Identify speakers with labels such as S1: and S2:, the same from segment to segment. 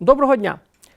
S1: Доброго дня!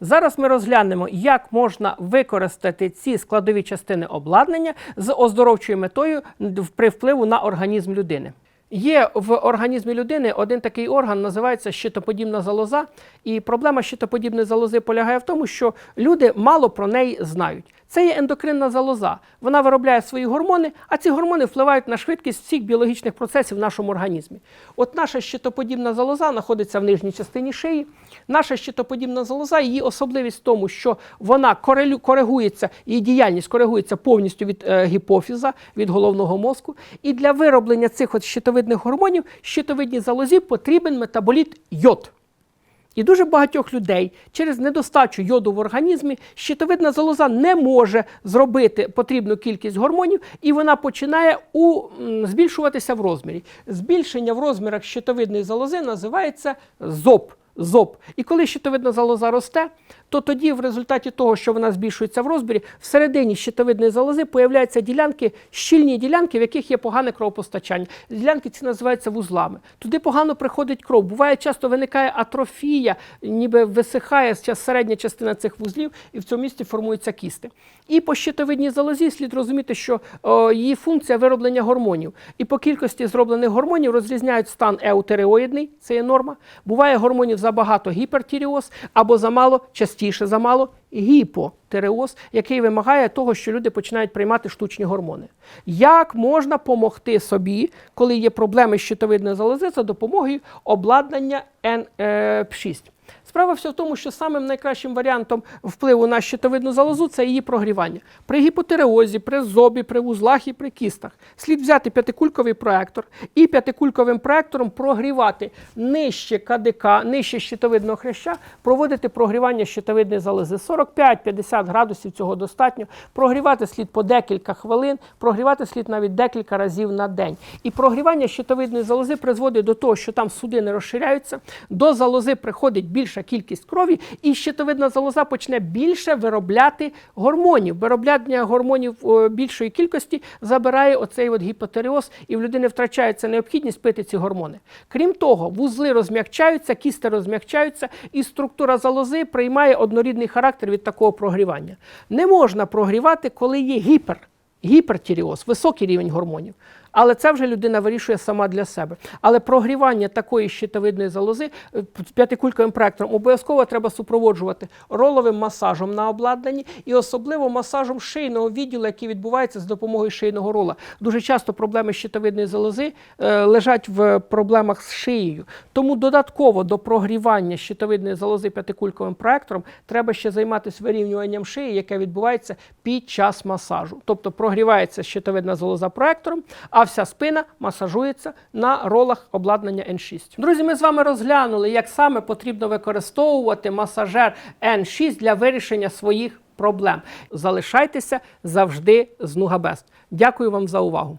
S1: Зараз ми розглянемо, як можна використати ці складові частини обладнання з оздоровчою метою при впливу на організм людини. Є в організмі людини один такий орган, називається щитоподібна залоза. І проблема щитоподібної залози полягає в тому, що люди мало про неї знають. Це є ендокринна залоза. Вона виробляє свої гормони, а ці гормони впливають на швидкість всіх біологічних процесів в нашому організмі. От наша щитоподібна залоза знаходиться в нижній частині шиї. Наша щитоподібна залоза, її особливість в тому, що вона корелю- коригується, її діяльність коригується повністю від е, гіпофіза, від головного мозку. І для вироблення цих от щитовидних гормонів щитовидній залозі потрібен метаболіт йод. І дуже багатьох людей через недостачу йоду в організмі щитовидна залоза не може зробити потрібну кількість гормонів, і вона починає у, збільшуватися в розмірі. Збільшення в розмірах щитовидної залози називається ЗОП. ЗОП. І коли щитовидна залоза росте, то тоді, в результаті того, що вона збільшується в розмірі, всередині щитовидної залози появляються ділянки, щільні ділянки, в яких є погане кровопостачання. Ділянки ці називаються вузлами. Туди погано приходить кров. Буває, часто виникає атрофія, ніби висихає середня частина цих вузлів, і в цьому місці формуються кісти. І по щитовидній залозі слід розуміти, що о, її функція вироблення гормонів. І по кількості зроблених гормонів розрізняють стан еутереоїдний, це є норма. Буває гормонів забагато гіпертіреоз або замало, частіше замало гіпотереоз, який вимагає того, що люди починають приймати штучні гормони. Як можна допомогти собі, коли є проблеми з щитовидної залози, за допомогою обладнання N6? Справа все в тому, що самим найкращим варіантом впливу на щитовидну залозу це її прогрівання. При гіпотереозі, при зобі, при вузлах і при кістах слід взяти п'ятикульковий проектор і п'ятикульковим проектором прогрівати нижче КДК, нижче щитовидного хряща, проводити прогрівання щитовидної залози 45-50 градусів цього достатньо. Прогрівати слід по декілька хвилин, прогрівати слід навіть декілька разів на день. І прогрівання щитовидної залози призводить до того, що там судини розширяються, до залози приходить більша кількість крові, і щитовидна залоза почне більше виробляти гормонів. Виробляння гормонів е, більшої кількості забирає оцей от гіпотереоз, і в людини втрачається необхідність пити ці гормони. Крім того, вузли розм'якчаються, кісти розм'якчаються, і структура залози приймає однорідний характер від такого прогрівання. Не можна прогрівати, коли є гіпер. Гіпертіріоз, високий рівень гормонів. Але це вже людина вирішує сама для себе. Але прогрівання такої щитовидної залози е, п'ятикульковим проектором обов'язково треба супроводжувати роловим масажем на обладнанні і особливо масажем шийного відділу, який відбувається з допомогою шийного рола. Дуже часто проблеми щитовидної залози е, лежать в проблемах з шиєю. Тому додатково до прогрівання щитовидної залози п'ятикульковим проектором треба ще займатися вирівнюванням шиї, яке відбувається під час масажу. Тобто прогрівається щитовидна залоза проектором, а вся спина масажується на ролах обладнання N6. Друзі, ми з вами розглянули, як саме потрібно використовувати масажер N6 для вирішення своїх проблем. Залишайтеся завжди з Нугабест. Дякую вам за увагу.